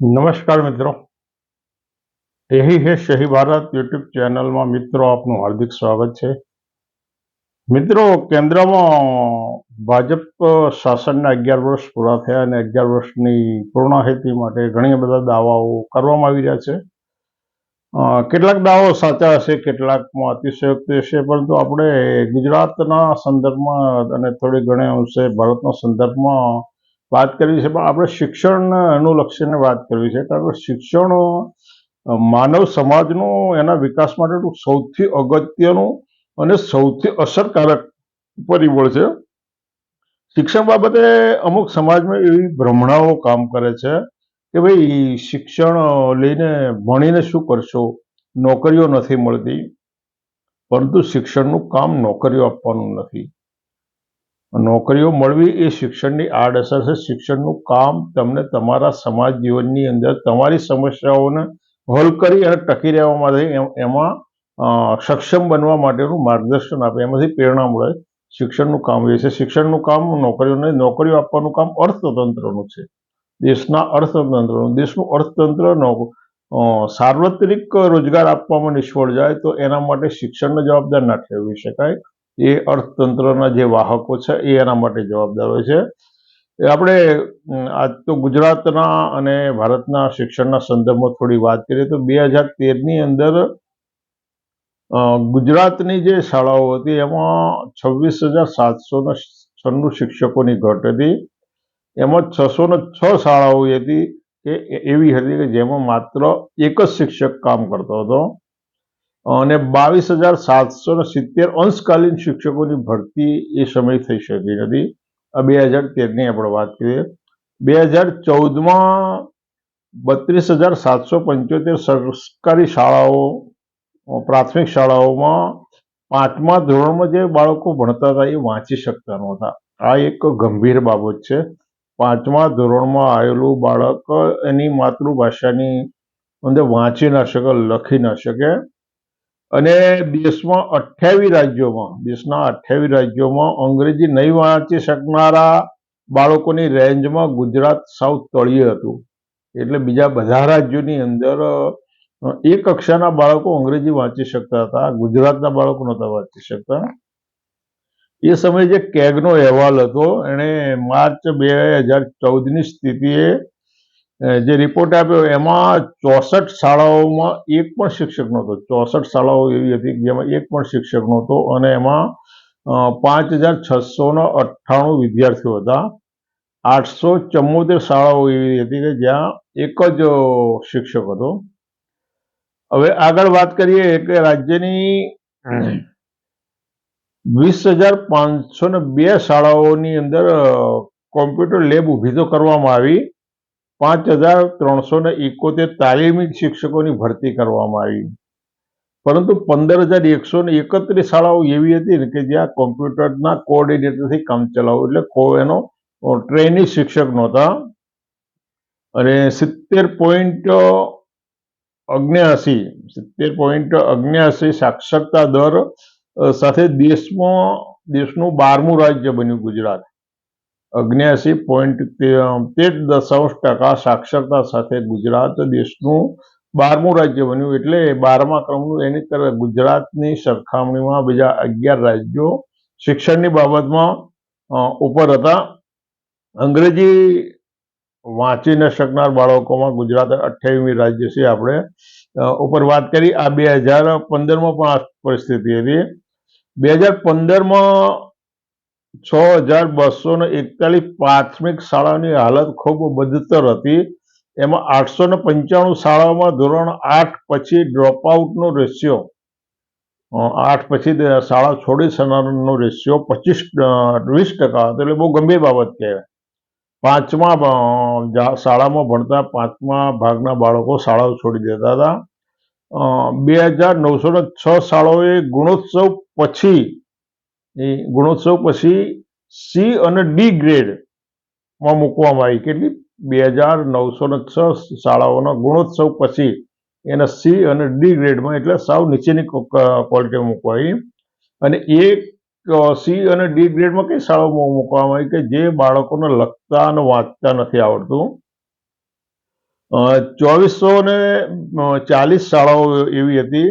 નમસ્કાર મિત્રો. એહી હે શહી ભારત યુટ્યુબ ચેનલમાં મિત્રો આપનું હાર્દિક સ્વાગત છે. મિત્રો, કેન્દ્રમાં ભાજપ શાસનના અગિયાર વર્ષ પૂરા થયા અને અગિયાર વર્ષની પૂર્ણહેતિ માટે ઘણા બધા દાવાઓ કરવામાં આવી રહ્યા છે. કેટલાક દાવો સાચા હશે, કેટલાકમાં અતિશયોક્ત હશે, પરંતુ આપણે ગુજરાતના સંદર્ભમાં અને થોડી ઘણી અંશે ભારતના સંદર્ભમાં વાત કરવી છે, પણ આપણે શિક્ષણ અનુલક્ષીને વાત કરવી છે, કારણ કે શિક્ષણ માનવ સમાજનો એના વિકાસ માટેનું સૌથી અગત્યનું અને સૌથી અસરકારક પરિબળ છે. શિક્ષણ બાબતે અમુક સમાજમાં એવી ભ્રમણાઓ કામ કરે છે કે ભાઈ શિક્ષણ લઈને ભણીને શું કરશો? નોકરીઓ નથી મળતી. પરંતુ શિક્ષણનું કામ નોકરીઓ આપવાનું નથી. નોકરીઓ મળવી એ શિક્ષણની આડઅસર છે. શિક્ષણનું કામ તમને તમારા સમાજ જીવનની અંદર તમારી સમસ્યાઓને હલ કરી અને ટકી રહેવા માટે એમાં સક્ષમ બનવા માટેનું માર્ગદર્શન આપે. એમાંથી પ્રેરણા મળે. શિક્ષણનું કામ એ છે. શિક્ષણનું કામ નોકરીઓને નોકરીઓ આપવાનું કામ અર્થતંત્રનું છે. દેશના અર્થતંત્રનું, દેશનું અર્થતંત્ર સાર્વત્રિક રોજગાર આપવામાં નિષ્ફળ જાય તો એના માટે શિક્ષણને જવાબદાર ના ઠેરવી શકાય. એ અર્થતંત્રના જે વાહકો છે, એ એના માટે જવાબદાર હોય છે. આપણે આજ તો ગુજરાતના અને ભારતના શિક્ષણના સંદર્ભમાં થોડી વાત કરીએ તો બે હજાર તેરની અંદર ગુજરાતની જે શાળાઓ હતી, એમાં છવ્વીસ હજાર સાતસો છન્નું શિક્ષકોની ઘટ હતી. એમાં છસો ને છ શાળાઓ હતી કે એવી હતી કે જેમાં માત્ર એક જ શિક્ષક કામ કરતો હતો. અને બાવીસ હજાર સાતસો ને સિત્તેર અંશકાલીન શિક્ષકોની ભરતી એ સમય થઈ શકી નથી. બે હજાર તેરની આપણે વાત કરીએ. બે હજાર ચૌદમાં બત્રીસ હજાર સાતસો પંચોતેર સરકારી શાળાઓ, પ્રાથમિક શાળાઓમાં પાંચમા ધોરણમાં જે બાળકો ભણતા હતા એ વાંચી શકતા નહોતા. આ એક ગંભીર બાબત છે. પાંચમા ધોરણમાં આવેલું બાળક એની માતૃભાષાની અંદર વાંચી ના શકે, લખી ના શકે. અને દેશમાં અઠ્યાવીસ રાજ્યોમાં, દેશના અઠ્યાવીસ રાજ્યોમાં અંગ્રેજી નહીં વાંચી શકનારા બાળકોની રેન્જમાં ગુજરાત સાઉથ તળિયે હતું. એટલે બીજા બધા રાજ્યોની અંદર એ કક્ષાના બાળકો અંગ્રેજી વાંચી શકતા હતા, ગુજરાતના બાળકો નહોતા વાંચી શકતા. એ સમયે જે કેગનો અહેવાલ હતો, એણે માર્ચ બે હજાર ચૌદની સ્થિતિએ જે રિપોર્ટ આપ્યો એમાં ચોસઠ શાળાઓમાં એક પણ શિક્ષક નહોતો. ચોસઠ શાળાઓ એવી હતી જેમાં એક પણ શિક્ષક નહોતો અને એમાં પાંચ હજાર છસો અઠ્ઠાણું વિદ્યાર્થીઓ હતા. આઠસો ચુમ્મોતેર શાળાઓ એવી હતી કે જ્યાં એક જ શિક્ષક હતો. હવે આગળ વાત કરીએ કે રાજ્યની વીસ હજાર પાંચસો ને બે શાળાઓની અંદર કોમ્પ્યુટર લેબ ઊભી તો કરવામાં આવી. પાંચ હજાર ત્રણસો ને એકોતેર તાલીમી શિક્ષકોની ભરતી કરવામાં આવી. પરંતુ પંદર હજાર એકસો ને એકત્રીસ શાળાઓ એવી હતી કે જ્યાં કોમ્પ્યુટરના કોઓર્ડિનેટરથી કામ ચલાવવું એટલે કો એનો ટ્રેની શિક્ષક નહોતા. અને સિત્તેર પોઈન્ટ અગ્નેયાસી સિત્તેર પોઈન્ટ અગ્નેયાસી સાક્ષરતા દર સાથે દેશમાં, દેશનું બારમું રાજ્ય બન્યું ગુજરાત. અગ્નેયાસી પોઈન્ટ તેર દશાંશ ટકા સાક્ષરતા સાથે ગુજરાત દેશનું બારમું રાજ્ય બન્યું. એટલે બારમા ક્રમનું એની તરફ ગુજરાતની સરખામણીમાં બીજા અગિયાર રાજ્યો શિક્ષણની બાબતમાં ઉપર હતા. અંગ્રેજી વાંચી ન શકનાર બાળકોમાં ગુજરાત અઠ્યાવીમી રાજ્ય છે. આપણે ઉપર વાત કરી. આ બે હજાર પંદરમાં પણ આ પરિસ્થિતિ હતી. બે હજાર પંદરમાં છ હજાર બસો ને એકતાલીસ પ્રાથમિક શાળાની હાલત ખૂબ બદતર હતી. એમાં આઠસો ને પંચાણું શાળાઓમાં ધોરણ આઠ પછી ડ્રોપ આઉટનો રેશિયો આઠ પછી શાળા છોડી સનારનો રેશિયો પચીસ વીસ ટકા હતો. એટલે બહુ ગંભીર બાબત કહેવાય. પાંચમા શાળામાં ભણતા પાંચમા ભાગના બાળકો શાળાઓ છોડી દેતા હતા. બે હજાર નવસો ને છ શાળાઓએ ગુણોત્સવ પછી એ ગુણોત્સવ પછી સી અને ડી ગ્રેડમાં મૂકવામાં આવી. કેટલી? બે હજાર નવસો ને છ શાળાઓના ગુણોત્સવ પછી એને સી અને ડી ગ્રેડમાં એટલે સાવ નીચેની ક્વોલિટી મૂકવા આવી. અને એક સી અને ડી ગ્રેડમાં કઈ શાળાઓમાં મૂકવામાં આવી કે જે બાળકોને લખતા અને વાંચતા નથી આવડતું? ચોવીસો ને ચાલીસ શાળાઓ એવી હતી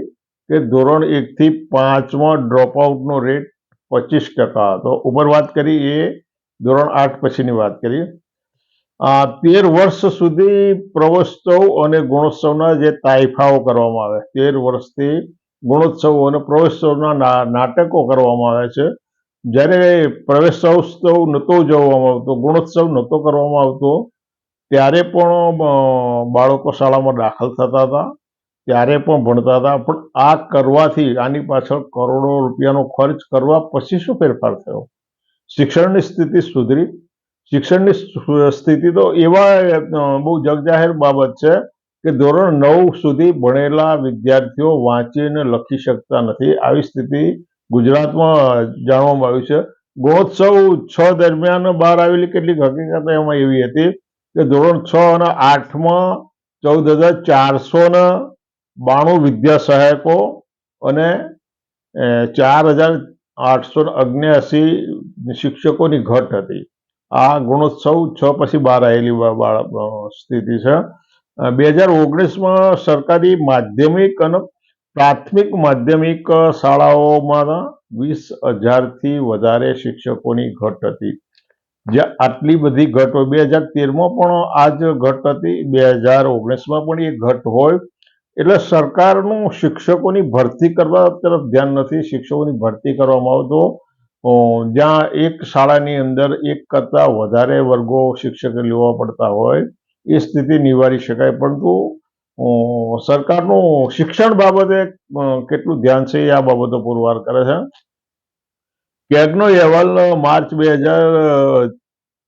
કે ધોરણ એકથી પાંચમાં ડ્રોપ આઉટનો રેટ પચીસ ટકા. હતો ઉપર વાત કરી એ ધોરણ આઠ પછીની વાત કરી. તેર વર્ષ સુધી પ્રવેશોત્સવ અને ગુણોત્સવના જે તાઇફાઓ કરવામાં આવે, તેર વર્ષથી ગુણોત્સવ અને પ્રવેશોત્સવના નાટકો કરવામાં આવે છે. જ્યારે પ્રવેશોત્સવ નહોતો ઉજવવામાં આવતો, ગુણોત્સવ નહોતો કરવામાં આવતો, ત્યારે પણ બાળકો શાળામાં દાખલ થતા હતા. ત્યારે પણ ભણતા હતા. પણ આ કરવાથી આની પાછળ કરોડો રૂપિયાનો ખર્ચ કરવા પછી શું ફેરફાર થયો? શિક્ષણની સ્થિતિ સુધરી. શિક્ષણની સ્થિતિ તો એવા બહુ જગજાહેર બાબત છે કે ધોરણ નવ સુધી ભણેલા વિદ્યાર્થીઓ વાંચીને લખી શકતા નથી. આવી સ્થિતિ ગુજરાતમાં જાણવામાં આવ્યું છે. ગુણોત્સવ છ દરમિયાન બહાર આવેલી કેટલીક હકીકતો એમાં એવી હતી કે ધોરણ છ અને આઠમાં ચૌદ હજાર ચારસો ને બાણું વિદ્યા સહાયકો અને ચાર હજાર આઠસો ને શિક્ષકોની ઘટ હતી. આ ગુણોત્સવ છ પછી બહાર આવેલી સ્થિતિ છે. બે હજાર ઓગણીસમાં સરકારી માધ્યમિક અને પ્રાથમિક માધ્યમિક શાળાઓમાં વીસ હજારથી વધારે શિક્ષકોની ઘટ હતી. જે આટલી બધી ઘટ હોય બે હજાર તેરમાં પણ આ જ ઘટ હતી. બે હજાર ઓગણીસમાં પણ એ ઘટ હોય. એટલે સરકારનું શિક્ષકોની ભરતી કરવા તરફ ધ્યાન નથી. શિક્ષકોની ભરતી કરવામાં આવતો જ્યાં એક શાળાની અંદર એક કરતાં વધારે વર્ગો શિક્ષકે લેવા પડતા હોય, એ સ્થિતિ નિવારી શકાય. પરંતુ સરકારનું શિક્ષણ બાબતે કેટલું ધ્યાન છે આ બાબતો પુરવાર કરે છે. કેગનો અહેવાલ માર્ચ બે હજાર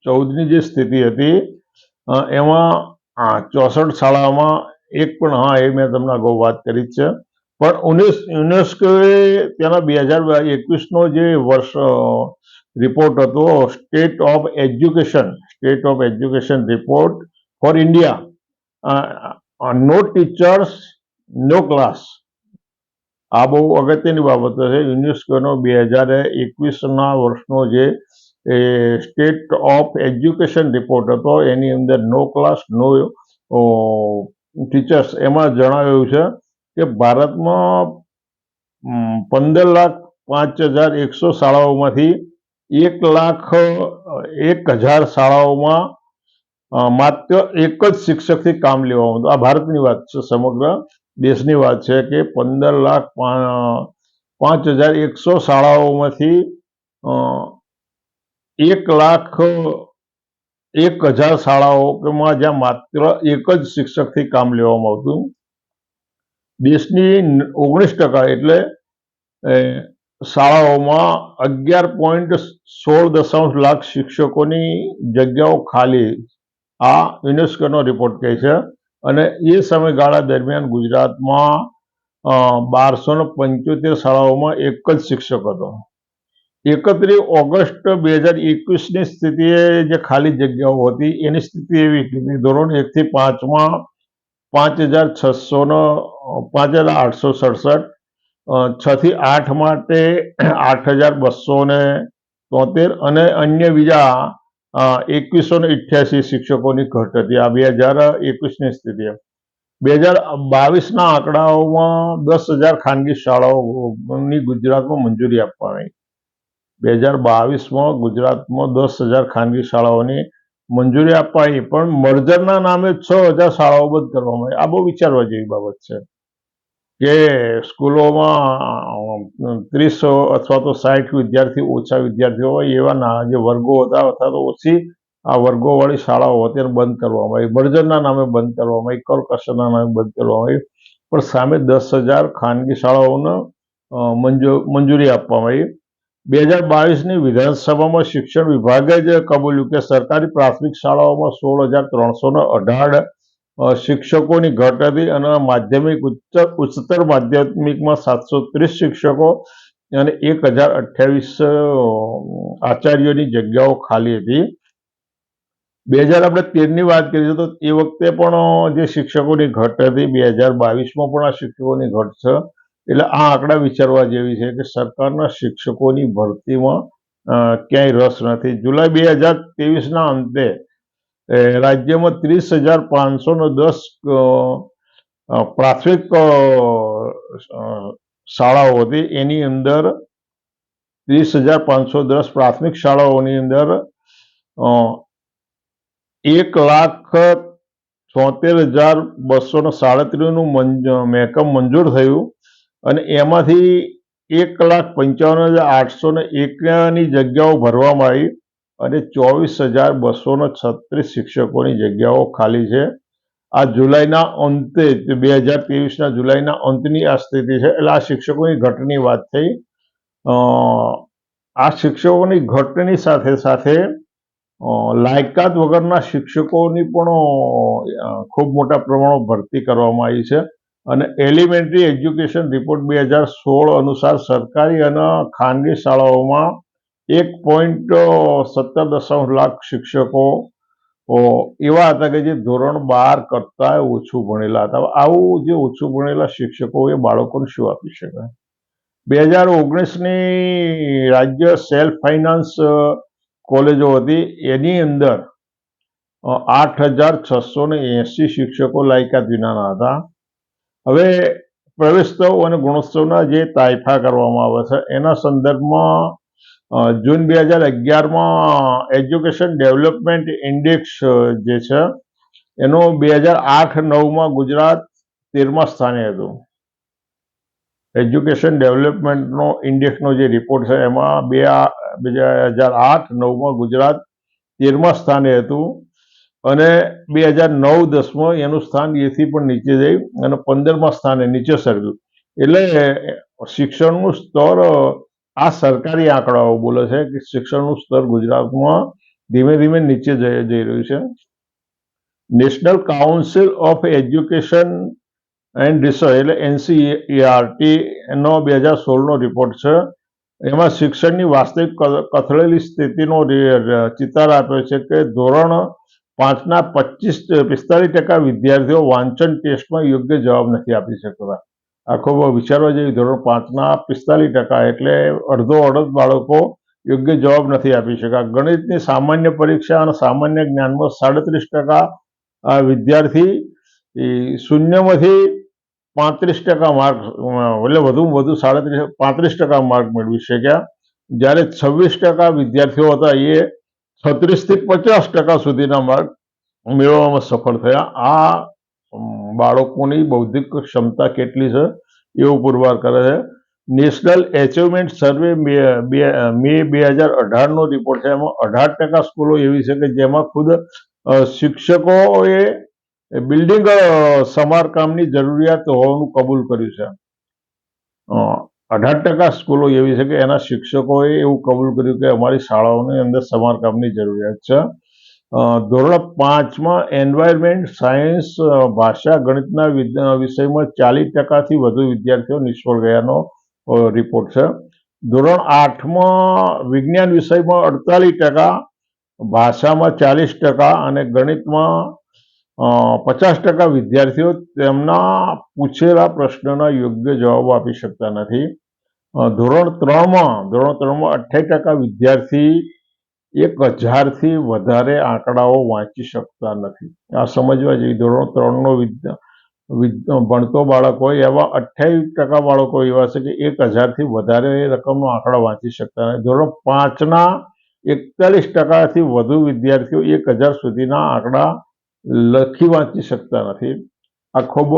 ચૌદની જે સ્થિતિ હતી એમાં ચોસઠ શાળામાં એક પણ, હા, એ મેં તમને અગાઉ વાત કરી જ છે. પણ ઉનેસ યુનેસ્કોએ તેના બે હજાર એકવીસનો જે વર્ષ રિપોર્ટ હતો state of education state of education report for India no teachers નો ક્લાસ આ બહુ અગત્યની બાબત છે. યુનેસ્કોનો બે હજાર એકવીસના વર્ષનો જે સ્ટેટ ઓફ એજ્યુકેશન રિપોર્ટ હતો, એની અંદર નો ક્લાસ નો ટીચર્સ એમાં જણાવ્યું છે કે ભારતમાં પંદર લાખ પાંચ હજાર એકસો શાળાઓમાંથી એક લાખ, એક હજાર શાળાઓમાં માત્ર એક જ શિક્ષકથી કામ લેવામાં આવતું. આ ભારતની વાત છે, સમગ્ર દેશની વાત છે કે પંદર લાખ પાંચ હજાર એકસો શાળાઓમાંથી એક લાખ એક હજાર શાળાઓમાં જ્યાં માત્ર એક જ શિક્ષકથી કામ લેવામાં આવતું. દેશની ઓગણીસ ટકા એટલે શાળાઓમાં અગિયાર પોઈન્ટ સોળ દશાંશ લાખ શિક્ષકોની જગ્યાઓ ખાલી આ યુનેસ્કોનો રિપોર્ટ કહે છે. અને એ સમયગાળા દરમિયાન ગુજરાતમાં બારસો પંચોતેર શાળાઓમાં એક જ શિક્ષક હતો. એકત્રીસ ઓગસ્ટ બે હજાર એકવીસની સ્થિતિએ જે ખાલી જગ્યાઓ હતી, એની સ્થિતિ એવી કે ધોરણ એકથી પાંચમાં પાંચ હજાર છસો ને પાંચ હજાર આઠસો સડસઠ છ થી આઠ માટે આઠ હજાર બસો ને તોતેર અને અન્ય બીજા એકવીસો ને અઠ્યાસી શિક્ષકોની ઘટ હતી. આ બે હજાર એકવીસની સ્થિતિ બે હજાર બાવીસના આંકડાઓમાં દસ હજાર ખાનગી શાળાઓની ગુજરાતમાં મંજૂરી આપવાની બે હજાર બાવીસમાં ગુજરાતમાં દસ હજાર ખાનગી શાળાઓની મંજૂરી અપાઈ, પણ મર્જરના નામે છ હજાર શાળાઓ બંધ કરવામાં આવી. આ બહુ વિચારવા જેવી બાબત છે કે સ્કૂલોમાં ત્રીસ અથવા તો સાઠ વિદ્યાર્થી ઓછા વિદ્યાર્થીઓ હોય એવા જે વર્ગો હતા અથવા તો ઓછી આ વર્ગોવાળી શાળાઓ અત્યારે બંધ કરવામાં આવી. મર્જરના નામે બંધ કરવામાં આવી કરકસરના નામે બંધ કરવામાં આવી, પણ સામે દસ હજાર ખાનગી શાળાઓને મંજૂ- મંજૂરી આપવામાં આવી. બે હજાર બાવીસની વિધાનસભામાં શિક્ષણ વિભાગે જ કબૂલ્યું કે સરકારી પ્રાથમિક શાળાઓમાં સોળ હજાર ત્રણસોને અઢાર શિક્ષકોની ઘટ હતી અને માધ્યમિક ઉચ્ચ, ઉચ્ચતર માધ્યમિકમાં સાતસો ત્રીસ શિક્ષકો અને એક હજાર અઠ્યાવીસ આચાર્યોની જગ્યાઓ ખાલી હતી. બે હજાર આપણે તેરની વાત કરીએ તો એ વખતે પણ જે શિક્ષકોની ઘટ હતી, બે હજાર બાવીસમાં પણ આ શિક્ષકોની ઘટ છે. એટલે આ આંકડા વિચારવા જેવી છે કે સરકારના શિક્ષકોની ભરતીમાં ક્યાંય રસ નથી. જુલાઈ બે હજાર ત્રેવીસના અંતે રાજ્યમાં ત્રીસ હજાર પાંચસો ને દસ પ્રાથમિક શાળાઓ હતી. એની અંદર ત્રીસ હજાર પાંચસો દસ પ્રાથમિક શાળાઓની અંદર એક લાખ છોતેર હજાર બસો ને સાડત્રીસનું મેકઅપ મંજૂર થયું. અને એમાંથી એક લાખ પંચાવન હજાર આઠસો ને એકની જગ્યાઓ ભરવામાં આવી અને ચોવીસ હજાર બસો ને છત્રીસ શિક્ષકોની જગ્યાઓ ખાલી છે. આ જુલાઈના અંતે બે હજાર ત્રેવીસના જુલાઈના અંતની આ સ્થિતિ છે. એટલે આ શિક્ષકોની ઘટની વાત થઈ. આ શિક્ષકોની ઘટની સાથે સાથે લાયકાત વગરના શિક્ષકોની પણ ખૂબ મોટા પ્રમાણમાં ભરતી કરવામાં આવી છે. અને એલિમેન્ટરી એજ્યુકેશન રિપોર્ટ બે હજાર સોળ અનુસાર સરકારી અને ખાનગી શાળાઓમાં એક પોઈન્ટ સત્તર દશાંશ લાખ શિક્ષકો એવા હતા કે જે ધોરણ બાર કરતા ઓછું ભણેલા હતા. આવું જે ઓછું ભણેલા શિક્ષકો એ બાળકોને શું આપી શકાય? બે હજાર ઓગણીસની રાજ્ય સેલ્ફ ફાઇનાન્સ કોલેજો હતી. એની અંદર આઠ હજાર છસો ને એસી શિક્ષકો લાયકાત વિનાના હતા. હવે પ્રવેશોત્સવ અને ગુણોત્સવના જે તાયફા કરવામાં આવે છે, એના સંદર્ભમાં જૂન બે હજાર અગિયારમાં એજ્યુકેશન ડેવલપમેન્ટ ઇન્ડેક્સ જે છે, એનો બે હજાર આઠ નવમાં ગુજરાત તેરમા સ્થાને હતું. એજ્યુકેશન ડેવલપમેન્ટનો ઇન્ડેક્સનો જે રિપોર્ટ છે, એમાં બે બે હજાર આઠ નવમાં ગુજરાત તેરમા સ્થાને હતું. અને બે હજાર નવ દસમાં એનું સ્થાન એથી પણ નીચે જઈ અને પંદરમાં સ્થાને નીચે સરક્યું એટલે શિક્ષણનું સ્તર, આ સરકારી આંકડાઓ બોલે છે કે શિક્ષણનું સ્તર ગુજરાતમાં ધીમે ધીમે નીચે જઈ રહ્યું છે. National council of education and research, એટલે એનસીઈઆરટી નો બે હજાર સોળનો રિપોર્ટ છે. એમાં શિક્ષણની વાસ્તવિક કથળેલી સ્થિતિનો ચિતાર આપ્યો છે કે ધોરણ પાંચના પચીસ, પિસ્તાલીસ ટકા વિદ્યાર્થીઓ વાંચન ટેસ્ટમાં યોગ્ય જવાબ નથી આપી શકતા. આખો વિચારવા જેવી ધોરણ પાંચના પિસ્તાલીસ ટકા એટલે અડધો અડધ બાળકો યોગ્ય જવાબ નથી આપી શકા ગણિતની સામાન્ય પરીક્ષા અને સામાન્ય જ્ઞાનમાં સાડત્રીસ ટકા વિદ્યાર્થી શૂન્યમાંથી પાંત્રીસ ટકા માર્ક એટલે વધુમાં વધુ સાડત્રીસ, પાંત્રીસ ટકા માર્ક મેળવી શક્યા. જ્યારે છવ્વીસ ટકા વિદ્યાર્થીઓ હતા એ છત્રીસથી પચાસ ટકા સુધીના માર્ક મેળવવામાં સફળ થયા. આ બાળકોની બૌદ્ધિક ક્ષમતા કેટલી છે એવું પુરવાર કરે છે. નેશનલ એચિવમેન્ટ સર્વે મે બે હજાર અઢારનો રિપોર્ટ છે. એમાં અઢાર ટકા સ્કૂલો એવી છે કે જેમાં ખુદ શિક્ષકોએ બિલ્ડિંગ સમારકામની જરૂરિયાત હોવાનું કબૂલ કર્યું છે. અઢાર ટકા સ્કૂલો એવી છે કે એના શિક્ષકોએ એવું કબૂલ કર્યું કે અમારી શાળાઓની અંદર સમારકામની જરૂરિયાત છે. ધોરણ પાંચમાં એન્વાયરમેન્ટ, સાયન્સ ભાષા, ગણિતના વિષયમાં ચાલીસ ટકાથી વધુ વિદ્યાર્થીઓ નિષ્ફળ ગયાનો રિપોર્ટ છે. ધોરણ આઠમાં વિજ્ઞાન વિષયમાં અડતાલીસ ટકા, ભાષામાં ચાલીસ ટકા અને ગણિતમાં પચાસ ટકા વિદ્યાર્થીઓ તેમના પૂછેલા પ્રશ્નના યોગ્ય જવાબ આપી શકતા નથી. ધોરણ ત્રણમાં ધોરણ ત્રણમાં અઠ્યાવીસ ટકા વિદ્યાર્થી એક હજારથી વધારે આંકડાઓ વાંચી શકતા નથી. આ સમજવા જેવી ધોરણ ત્રણનો ભણતો બાળક હોય એવા અઠ્યાવીસ ટકા બાળકો એવા છે કે એક હજારથી વધારે રકમનો આંકડા વાંચી શકતા નથી. ધોરણ પાંચના એકતાલીસ ટકાથી વધુ વિદ્યાર્થીઓ એક હજાર સુધીના આંકડા લખી વાંચી શકતા નથી. આ ખૂબ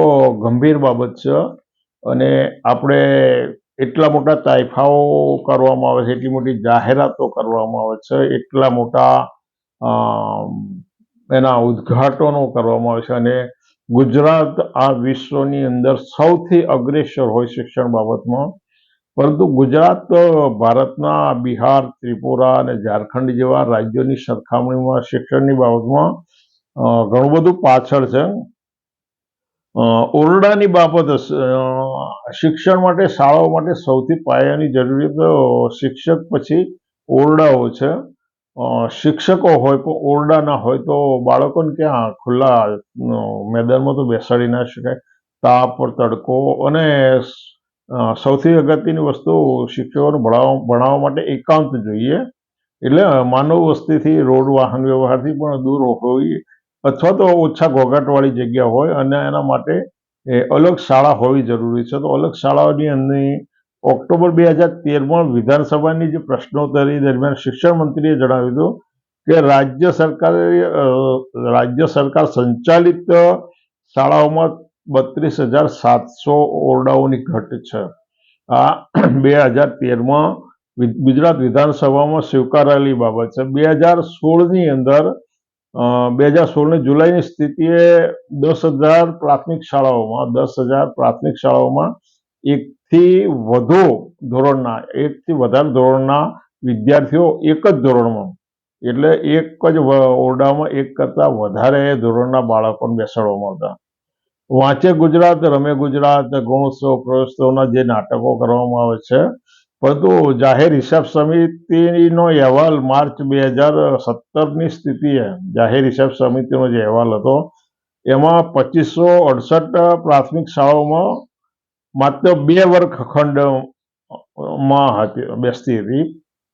ગંભીર બાબત છે અને આપણે એટલા મોટા તાઇફાઓ કરવામાં આવે છે, એટલી મોટી જાહેરાતો કરવામાં આવે છે, એટલા મોટા એના ઉદ્ઘાટનો કરવામાં આવે છે અને ગુજરાત આ વિશ્વની અંદર સૌથી અગ્રેસર હોય શિક્ષણ બાબતમાં. પરંતુ ગુજરાત, ભારતના બિહાર, ત્રિપુરા અને ઝારખંડ જેવા રાજ્યોની સરખામણીમાં શિક્ષણની બાબતમાં ઘણું બધું પાછળ છે. ઓરડાની બાબત શિક્ષણ માટે, શાળાઓ માટે સૌથી પાયાની જરૂરિયાત શિક્ષક પછી ઓરડાઓ છે. શિક્ષકો હોય પણ ઓરડા ના હોય તો બાળકોને ક્યાં ખુલ્લા મેદાનમાં તો બેસાડી ના શકાય. તાપ, તડકો અને સૌથી અગત્યની વસ્તુ શિક્ષકોને ભણાવવા ભણાવવા માટે એકાંત જોઈએ. એટલે માનવ વસ્તીથી રોડ વાહન વ્યવહારથી પણ દૂર હોય અથવા તો ઓછા ઘોઘાટવાળી જગ્યા હોય અને એના માટે અલગ શાળા હોવી જરૂરી છે. તો અલગ શાળાઓની અંદર ઓક્ટોબર બે હજાર તેરમાં વિધાનસભાની જે પ્રશ્નોત્તરી દરમિયાન શિક્ષણ મંત્રીએ જણાવ્યું હતું કે રાજ્ય સરકારે રાજ્ય સરકાર સંચાલિત શાળાઓમાં બત્રીસ હજાર સાતસો ઓરડાઓની ઘટ છે. આ બે હજાર તેરમાં ગુજરાત વિધાનસભામાં સ્વીકારાયેલી બાબત છે. બે હજાર સોળની અંદર બે હજાર સોળની જુલાઈની સ્થિતિએ દસ હજાર પ્રાથમિક શાળાઓમાં, દસ હજાર પ્રાથમિક શાળાઓમાં એકથી વધુ ધોરણના, એકથી વધારે ધોરણના વિદ્યાર્થીઓ એક જ ધોરણમાં. એટલે એક જ ઓરડામાં એક કરતાં વધારે ધોરણના બાળકોને બેસાડવામાં આવતા. વાંચે ગુજરાત, રમે ગુજરાત, ગુણોત્સવ, પ્રવેશોત્સવના જે નાટકો કરવામાં આવે છે પરંતુ જાહેર હિસાબ સમિતિનો અહેવાલ માર્ચ બે હજાર સત્તરની સ્થિતિએ જાહેર હિસાબ સમિતિનો જે અહેવાલ હતો, એમાં પચીસો અડસઠ પ્રાથમિક શાળાઓમાં માત્ર બે વર્ગખંડમાં હતી, બેસતી હતી.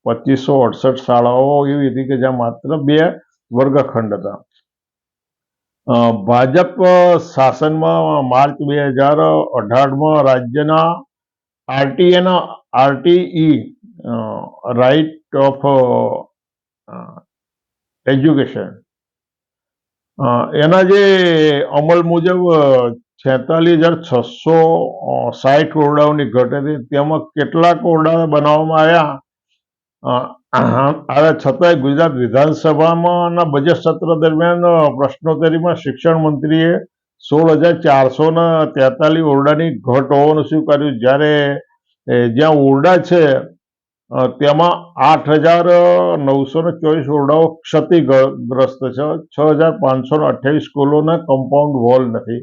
પચીસો અડસઠ શાળાઓ એવી હતી કે જ્યાં માત્ર બે વર્ગખંડ હતા. ભાજપ શાસનમાં માર્ચ બે હજાર અઢારમાં રાજ્યના આરટીએના આરટીઈ રાઇટ ઓફ એજ્યુકેશન એના જે અમલ મુજબ છેતાલીસ હજાર છસો સાઠ ઓરડાઓની ઘટ તેમાં કેટલાક ઓરડા બનાવવામાં આવ્યા? આવ્યા છતાંય ગુજરાત વિધાનસભામાં ના બજેટ સત્ર દરમિયાન પ્રશ્નોત્તરીમાં શિક્ષણ મંત્રીએ સોળ હજાર ચારસો ને તેતાલીસ ઓરડાની ઘટ હોવાનું સ્વીકાર્યું. જ્યારે જ્યાં ઓરડા છે તેમાં આઠ હજાર નવસો ને ચોવીસ ઓરડાઓ ક્ષતિગ્રસ્ત છે. છ હજાર પાંચસો ને અઠ્યાવીસ સ્કૂલોના કમ્પાઉન્ડ વોલ નથી.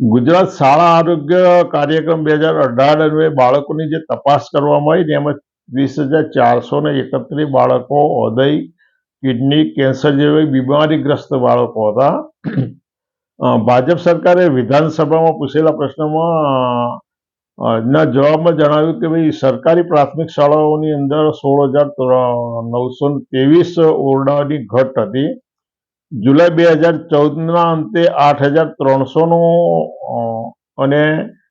ગુજરાત શાળા આરોગ્ય કાર્યક્રમ બે હજાર અઢાર અન્વયે બાળકોની જે તપાસ કરવામાં આવી એમાં વીસ હજાર ચારસો ને એકત્રીસ બાળકો, હૃદય, કિડની, કેન્સર જેવી બીમારીગ્રસ્ત બાળકો હતા. ભાજપ સરકારે વિધાનસભામાં પૂછેલા પ્રશ્નમાં ના જવાબમાં જણાવ્યું કે ભાઈ, સરકારી પ્રાથમિક શાળાઓની અંદર સોળ હજાર નવસો ત્રેવીસ ઓરડાની ઘટ હતી. જુલાઈ બે હજાર ચૌદના અંતે આઠ હજાર ત્રણસોનો અને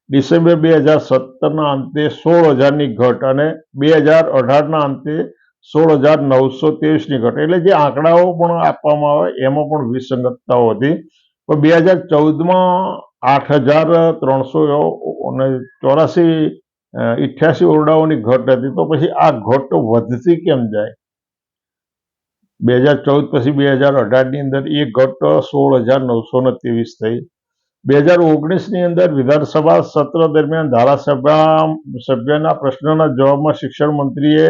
ડિસેમ્બર બે હજાર સત્તરના અંતે સોળ હજારની ઘટ અને બે હજાર અઢારના અંતે સોળ હજાર નવસો ત્રેવીસની ઘટ. એટલે જે આંકડાઓ પણ આપવામાં આવે એમાં પણ વિસંગતતાઓ હતી. પણ બે હજાર ચૌદમાં આઠ હજાર ત્રણસો અને ચોરાસી ઇઠ્યાસી ઓરડાઓની ઘટ હતી. તો પછી આ ઘટ વધતી કેમ જાય? બે હજાર ચૌદ પછી બે હજાર અઢારની અંદર એ ઘટ સોળ હજાર નવસો ને ત્રેવીસ થઈ. બે હજાર ઓગણીસની અંદર વિધાનસભા સત્ર દરમિયાન ધારાસભા સભ્યના પ્રશ્નના જવાબમાં શિક્ષણ મંત્રીએ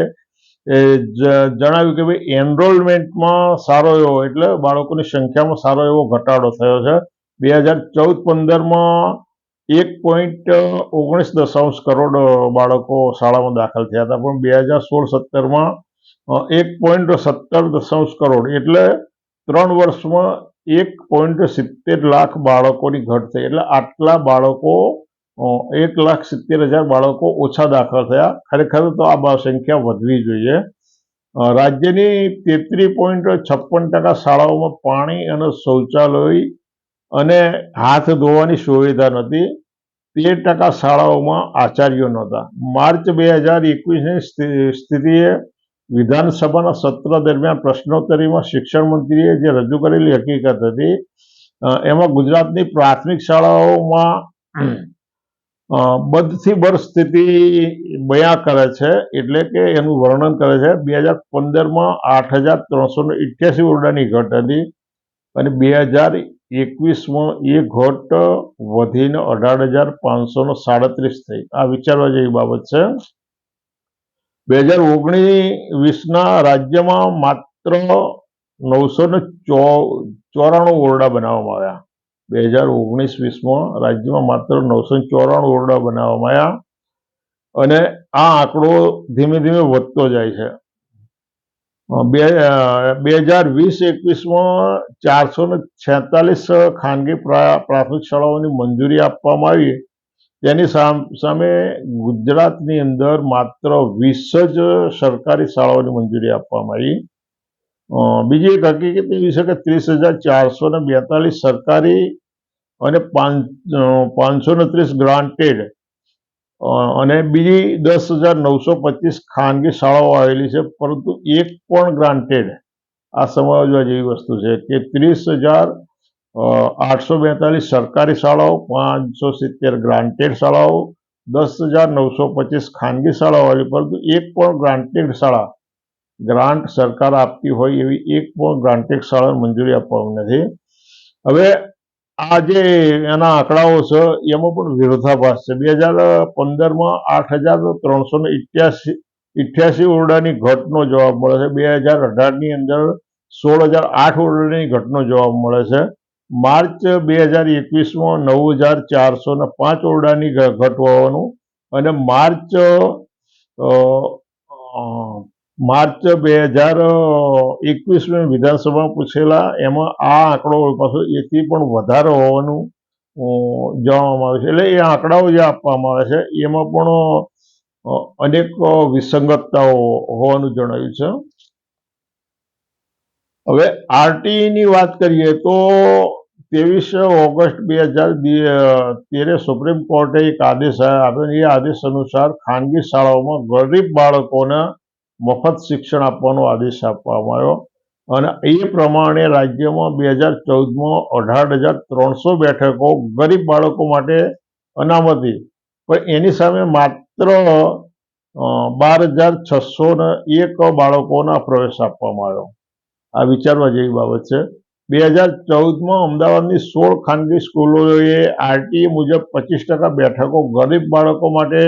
જણાવ્યું કે ભાઈ એનરોલમેન્ટમાં સારો એવો, એટલે બાળકોની સંખ્યામાં સારો એવો ઘટાડો થયો છે. બે હજાર ચૌદ પંદરમાં એક પોઈન્ટ ઓગણીસ દશાંશ કરોડ બાળકો શાળામાં દાખલ થયા હતા. પણ બે હજાર સોળ સત્તરમાં એક પોઈન્ટ સત્તર દશાંશ કરોડ એટલે ત્રણ વર્ષમાં એક પોઈન્ટ સિત્તેર લાખ બાળકોની ઘટ થઈ. એટલે આટલા બાળકો એક લાખ સિત્તેર હજાર બાળકો ઓછા દાખલ થયા. ખરેખર તો આ સંખ્યા વધવી જોઈએ. રાજ્યની તેત્રીસ પોઈન્ટ છપ્પન ટકા શાળાઓમાં પાણી અને શૌચાલય અને હાથ ધોવાની સુવિધા નથી તેર ટકા શાળાઓમાં આચાર્યો નહોતા. માર્ચ બે હજાર એકવીસની સ્થિતિએ વિધાનસભાના સત્ર દરમિયાન પ્રશ્નોત્તરીમાં શિક્ષણ મંત્રીએ જે રજૂ કરેલી હકીકત હતી એમાં ગુજરાતની પ્રાથમિક શાળાઓમાં બધથી બર સ્થિતિ બયા કરે છે, એટલે કે એનું વર્ણન કરે છે. બે હજાર પંદરમાં આઠ હજાર ત્રણસો ઇઠ્યાસી ઓરડાની ઘટ હતી અને બે હજાર એકવીસમાં, એ ઘટ વધીને અઢાર હજાર પાંચસો ને સાડત્રીસ થઈ. આ વિચારવા જેવી બાબત છે. બે હજાર વીસના રાજ્યમાં માત્ર નવસો ને ચોરાણું ઓરડા બનાવવામાં આવ્યા. બે હજાર ઓગણીસ વીસમાં રાજ્યમાં માત્ર નવસો ચોરાણું ઓરડા બનાવવામાં આવ્યા. અને આ આંકડો ધીમે ધીમે વધતો જાય છે. બે બે હજાર વીસ એકવીસમાં ચારસો ને છેતાલીસ ખાનગી પ્રા- પ્રાથમિક શાળાઓની મંજૂરી આપવામાં આવી. તેની સામે ગુજરાતની અંદર માત્ર વીસ જ સરકારી શાળાઓની મંજૂરી આપવામાં આવી. બીજી એક હકીકત એવી છે કે ત્રીસ હજાર ચારસો ને બેતાલીસ સરકારી અને પાંચ પાંચસો ને ત્રીસ ગ્રાન્ટેડ અને બીજી દસ હજાર નવસો પચીસ ખાનગી શાળાઓ આવેલી છે, પરંતુ એક પણ ગ્રાન્ટેડ આ સમજવા જેવી વસ્તુ છે કે ત્રીસ હજાર આઠસો બેતાલીસ સરકારી શાળાઓ, પાંચસો સિત્તેર ગ્રાન્ટેડ શાળાઓ, દસ હજાર નવસો પચીસ ખાનગી શાળાઓ આવેલી, પરંતુ એક પણ ગ્રાન્ટેડ શાળા ગ્રાન્ટ સરકાર આપતી હોય એવી એક પણ ગ્રાન્ટેડ શાળાને મંજૂરી આપવામાં નથી. હવે આ જે એના આંકડાઓ છે, એમાં પણ વિરોધાભાસ છે. બે હજાર પંદરમાં આઠ હજાર ત્રણસો ને ઇઠ્યાસી ઇઠ્યાસી ઓરડાની ઘટનો જવાબ મળે છે. બે હજાર અઢારની અંદર સોળ હજાર આઠ ઓરડાની ઘટનો જવાબ મળે છે. માર્ચ બે હજાર એકવીસમાં નવ હજાર ચારસો ને પાંચ ઓરડાની ઘટ હોવાનું અને માર્ચ માર્ચ બે હજાર એકવીસમી વિધાનસભામાં પૂછેલા, એમાં આ આંકડો પાછો, એથી પણ વધારે હોવાનું જણાવવામાં આવે છે. એટલે એ આંકડાઓ જે આપવામાં આવે છે, એમાં પણ અનેક વિસંગતતાઓ હોવાનું જણાવ્યું છે. હવે આરટીઈની વાત કરીએ તો ત્રેવીસ ઓગસ્ટ બે હજાર તેરે સુપ્રીમ કોર્ટે એક આદેશ આપ્યો એ આદેશ અનુસાર ખાનગી શાળાઓમાં ગરીબ બાળકોને મફત શિક્ષણ આપવાનો આદેશ આપવામાં આવ્યો. અને એ પ્રમાણે રાજ્યમાં બે હજાર ચૌદમાં અઢાર હજાર ત્રણસો બેઠકો ગરીબ બાળકો માટે અનામતી. પણ એની સામે માત્ર બાર હજાર છસો ને એક બાળકોના પ્રવેશ આપવામાં આવ્યો. આ વિચારવા જેવી બાબત છે. બે હજાર ચૌદમાં અમદાવાદની સોળ ખાનગી સ્કૂલોએ આરટીઈ મુજબ પચીસ ટકા બેઠકો ગરીબ બાળકો માટે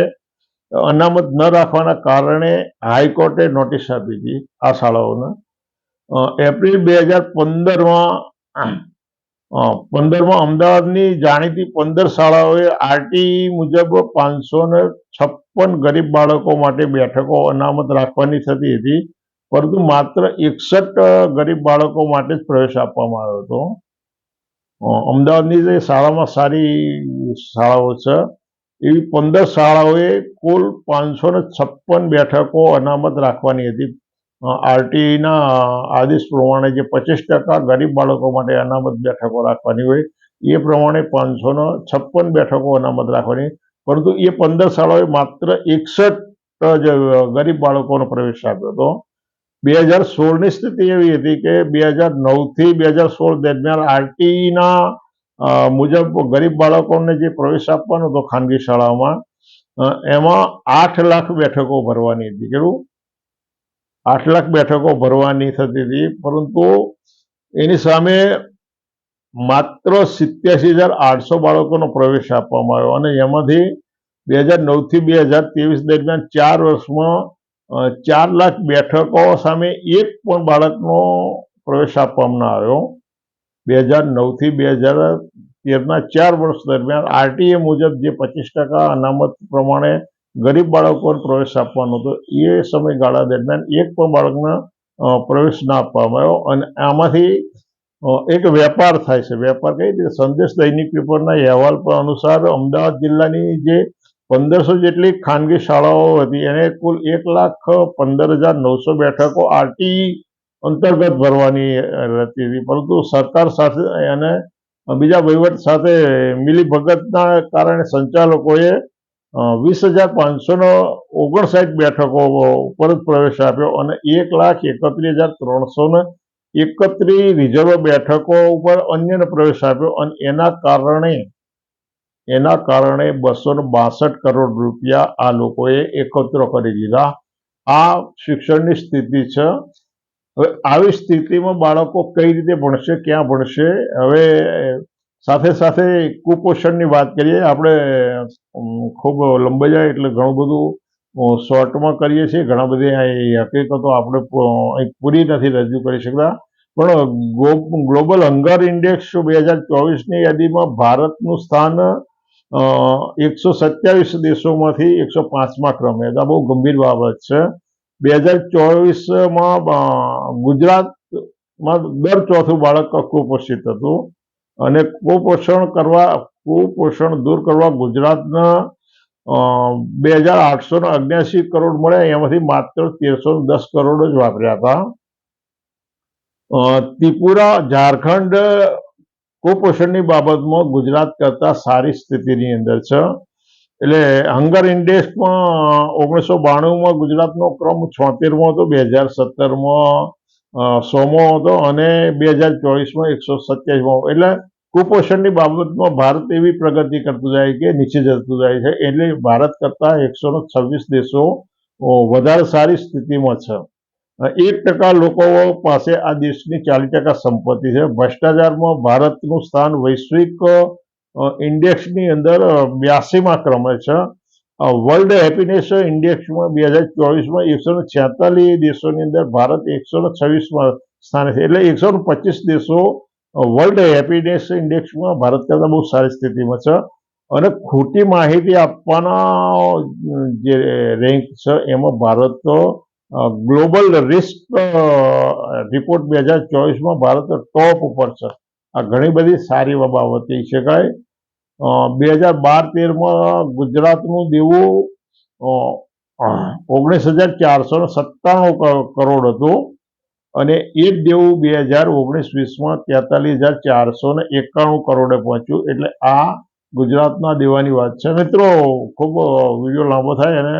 અનામત ન રાખવાના કારણે હાઈકોર્ટે નોટિસ આપી હતી આ શાળાઓને. એપ્રિલ બે હજાર પંદરમાં પંદરમાં અમદાવાદની જાણીતી પંદર શાળાઓએ આરટી મુજબ પાંચસો ને છપ્પન ગરીબ બાળકો માટે બેઠકો અનામત રાખવાની થતી હતી, પરંતુ માત્ર એકસઠ ગરીબ બાળકો માટે જ પ્રવેશ આપવામાં આવ્યો હતો. અમદાવાદની જે શાળામાં સારી શાળાઓ છે એવી પંદર શાળાઓએ કુલ પાંચસો ને છપ્પન બેઠકો અનામત રાખવાની હતી. આરટીના આદેશ પ્રમાણે જે પચીસ ટકા ગરીબ બાળકો માટે અનામત બેઠકો રાખવાની હોય, એ પ્રમાણે પાંચસો ને છપ્પન બેઠકો અનામત રાખવાની. પરંતુ એ પંદર શાળાઓએ માત્ર એકસઠ જ ગરીબ બાળકોનો પ્રવેશ આપ્યો હતો. બે હજાર સોળની સ્થિતિ એવી હતી કે બે હજાર નવથી બે હજાર સોળ દરમિયાન આરટીના મુજબ ગરીબ બાળકોને જે પ્રવેશ આપવાનો હતો ખાનગી શાળાઓમાં એમાં આઠ લાખ બેઠકો ભરવાની હતી કેવું આઠ લાખ બેઠકો ભરવાની થતી હતી, પરંતુ એની સામે માત્ર સિત્યાસી હજાર આઠસો બાળકોનો પ્રવેશ આપવામાં આવ્યો અને એમાંથી બે હજાર નવથી બે હજાર ત્રેવીસ દરમિયાન ચાર વર્ષમાં ચાર લાખ બેઠકો સામે એક પણ બાળકનો પ્રવેશ આપવામાં આવ્યો. બે હજાર નવથી બે હજાર તેરના ચાર વર્ષ દરમિયાન આરટીએ મુજબ જે પચીસ ટકા અનામત પ્રમાણે ગરીબ બાળકોને પ્રવેશ આપવાનો હતો, એ સમયગાળા દરમિયાન એક પણ બાળકને પ્રવેશ ના આપવામાં આવ્યો અને આમાંથી એક વેપાર થાય છે. વેપાર કઈ રીતે? સંદેશ દૈનિક પેપરના અહેવાલ પર અનુસાર અમદાવાદ જિલ્લાની જે પંદરસો જેટલી ખાનગી શાળાઓ હતી, એને કુલ એક લાખ પંદર હજાર નવસો બેઠકો આરટી અંતર્ગત ભરવાની રહેતી હતી. પરંતુ સરકાર સાથે અને બીજા વહીવટ સાથે મિલીભગતના કારણે સંચાલકોએ વીસ હજાર પાંચસો ઓગણસાઠ બેઠકો ઉપર જ પ્રવેશ આપ્યો અને એક લાખ એકત્રીસ હજાર ત્રણસો ને એકત્રીસ રિઝર્વ બેઠકો ઉપર અન્યને પ્રવેશ આપ્યો અને એના કારણે એના કારણે બસો બાસઠ કરોડ રૂપિયા આ લોકોએ એકત્ર કરી દીધા. આ શિક્ષણની સ્થિતિ છે. હવે આવી સ્થિતિમાં બાળકો કઈ રીતે ભણશે, ક્યાં ભણશે? હવે સાથે સાથે કુપોષણની વાત કરીએ, આપણે ખૂબ લંબાઈ જાય એટલે ઘણું બધું શોર્ટમાં કરીએ છીએ. ઘણા બધી અહીં હકીકતો આપણે પૂરી નથી રજૂ કરી શકતા. પણ ગ્લોબલ હંગર ઇન્ડેક્સ બે હજાર ચોવીસની યાદીમાં ભારતનું સ્થાન એકસો સત્યાવીસ દેશોમાંથી એકસો પાંચમા ક્રમે. તો આ બહુ ગંભીર બાબત છે. બે હજાર ચોવીસમાં ગુજરાતમાં દર ચોથું બાળક કુપોષિત હતું અને કુપોષણ કરવા, કુપોષણ દૂર કરવા ગુજરાતના બે હજાર આઠસો ને અગ્યાસી કરોડ મળ્યા. એમાંથી માત્ર તેરસો દસ કરોડ જ વાપર્યા હતા. ત્રિપુરા, ઝારખંડ કુપોષણની બાબતમાં ગુજરાત કરતા સારી સ્થિતિની અંદર છે. એટલે હંગર ઇન્ડેક્સમાં ઓગણીસો બાણુંમાં ગુજરાતનો ક્રમ છોતેરમો હતો, બે હજાર સત્તરમાં સોમો હતો અને બે હજાર ચોવીસમાં એકસો સત્યાવીસમો. એટલે કુપોષણની બાબતમાં ભારત એવી પ્રગતિ કરતું જાય કે નીચે જતું જાય છે. એટલે ભારત કરતાં એકસો છવ્વીસ દેશો વધારે સારી સ્થિતિમાં છે. એક ટકા લોકો પાસે આ દેશની ચાલીસ ટકા સંપત્તિ છે. ભ્રષ્ટાચારમાં ભારતનું સ્થાન વૈશ્વિક ઇન્ડેક્સની અંદર બ્યાસીમાં ક્રમે છે. વર્લ્ડ હેપીનેસ ઇન્ડેક્સમાં બે હજાર ચોવીસમાં એકસો ને છેતાલીસ દેશોની અંદર ભારત એકસો ને છવ્વીસમાં સ્થાને છે. એટલે એકસો ને પચીસ દેશો વર્લ્ડ હેપીનેસ ઇન્ડેક્સમાં ભારત કરતાં બહુ સારી સ્થિતિમાં છે. અને ખોટી માહિતી આપવાના જે રેન્ક છે, એમાં ભારત ગ્લોબલ રિસ્ક રિપોર્ટ બે હજાર ચોવીસમાં ભારત ટોપ ઉપર છે. આ ઘણી બધી સારી બાબત કહી શકાય બે હજાર બાર તેરમાં ગુજરાતનું દેવું ઓગણીસ હજાર ચારસો સત્તાણું કરોડ હતું. અને એ જ દેવું બે હજાર ઓગણીસ વીસમાં તેતાલીસ હજાર ચારસો ને એકાણું કરોડે પહોંચ્યું. એટલે આ ગુજરાતના દેવાની વાત છે. મિત્રો, ખૂબ વીડિયો લાંબો થાય અને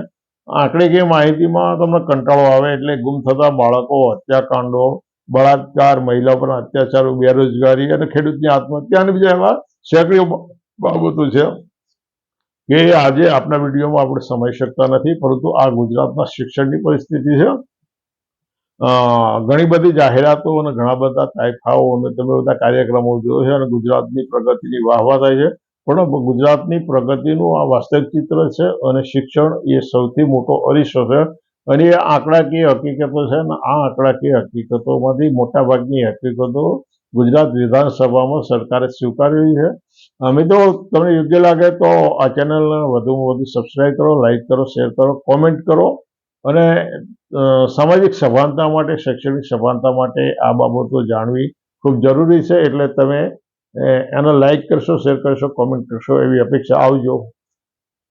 આંકડીકીય માહિતીમાં તમને કંટાળો આવે એટલે ગુમ થતા બાળકો, હત્યાકાંડો, બળાત્કાર, મહિલા પર અત્યાચારો, બેરોજગારી અને ખેડૂતની આત્મહત્યા અને બીજા એવા સેંકડીઓ બાબતો છે કે આજે આપણા વિડીયોમાં આપણે સમય શકતા નથી, પરંતુ આ ગુજરાતના શિક્ષણની પરિસ્થિતિ છે. ઘણી બધી જાહેરાતો અને ઘણા બધા તાયફાઓ અને તમે બધા કાર્યક્રમો જોયો છે અને ગુજરાતની પ્રગતિની વાહવા થાય છે. પણ ગુજરાતની પ્રગતિનું આ વાસ્તવિક ચિત્ર છે અને શિક્ષણ એ સૌથી મોટો અરીસો છે. અને એ આંકડાકીય હકીકતો છે અને આ આંકડાકીય હકીકતોમાંથી મોટાભાગની હકીકતો ગુજરાત વિધાનસભામાં સરકારે સ્વીકારેલી છે. મિત્રો, તમને યોગ્ય લાગે તો આ ચેનલને વધુમાં વધુ સબસ્ક્રાઈબ કરો લાઈક કરો શેર કરો કોમેન્ટ કરો અને સામાજિક સભાનતા માટે, શૈક્ષણિક સભાનતા માટે આ બાબતો જાણવી ખૂબ જરૂરી છે. એટલે તમે એને લાઈક કરશો શેર કરશો કોમેન્ટ કરશો એવી અપેક્ષા આવજો.